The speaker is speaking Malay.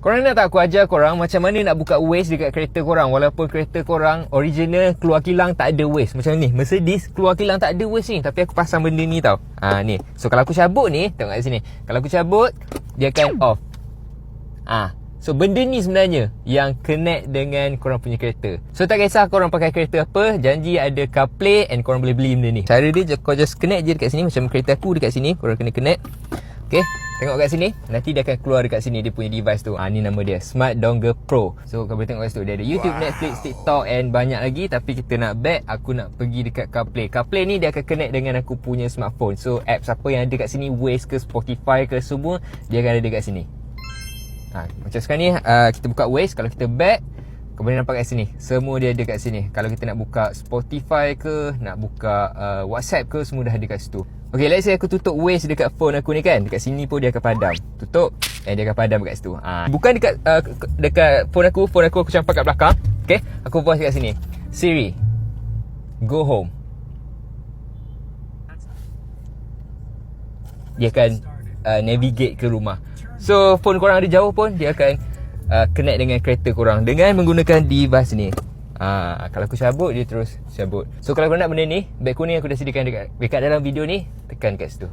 Korang nak tak aku ajar korang macam mana nak buka Waze dekat kereta korang? Walaupun kereta korang original keluar kilang tak ada Waze Macam ni Mercedes keluar kilang tak ada Waze ni. Tapi aku pasang benda ni tau. Ha, ni. So kalau aku cabut ni Tengok kat sini. Kalau aku cabut Dia akan off. Ah, So benda ni sebenarnya Yang connect dengan korang punya kereta. So tak kisah korang pakai kereta apa Janji ada CarPlay And korang boleh beli benda ni. Cara dia kau just connect je dekat sini. Macam kereta aku dekat sini Korang kena connect. Okay Tengok kat sini Nanti dia akan keluar dekat sini Dia punya device tu. Ah, Ni nama dia Smart Dongle Pro. So kau boleh tengok kat situ Dia ada YouTube, wow. Netflix, TikTok And banyak lagi. Tapi kita nak back Aku nak pergi dekat CarPlay. CarPlay ni dia akan connect dengan aku punya smartphone. So apps apa yang ada kat sini Waze ke Spotify ke semua Dia akan ada dekat sini. Ha, Macam sekarang ni uh, Kita buka Waze. Kalau kita back boleh nampak kat sini. Semua dia ada kat sini. Kalau kita nak buka Spotify ke Nak buka uh, WhatsApp ke Semua dah ada kat situ. Okay let's say aku tutup Waze dekat phone aku ni kan. Dekat sini pun dia akan padam. Tutup Eh dia akan padam kat situ. Ha. Bukan dekat uh, Dekat phone aku. Phone aku aku campak kat belakang. Okay Aku voice kat sini. Siri Go home. Dia akan uh, Navigate ke rumah. So phone korang ada jauh pun Dia akan uh, connect dengan kereta korang dengan menggunakan device ni. Ha, kalau aku cabut dia terus cabut. So kalau kau nak benda ni, beg kuning aku dah sediakan dekat dekat dalam video ni, tekan kat situ.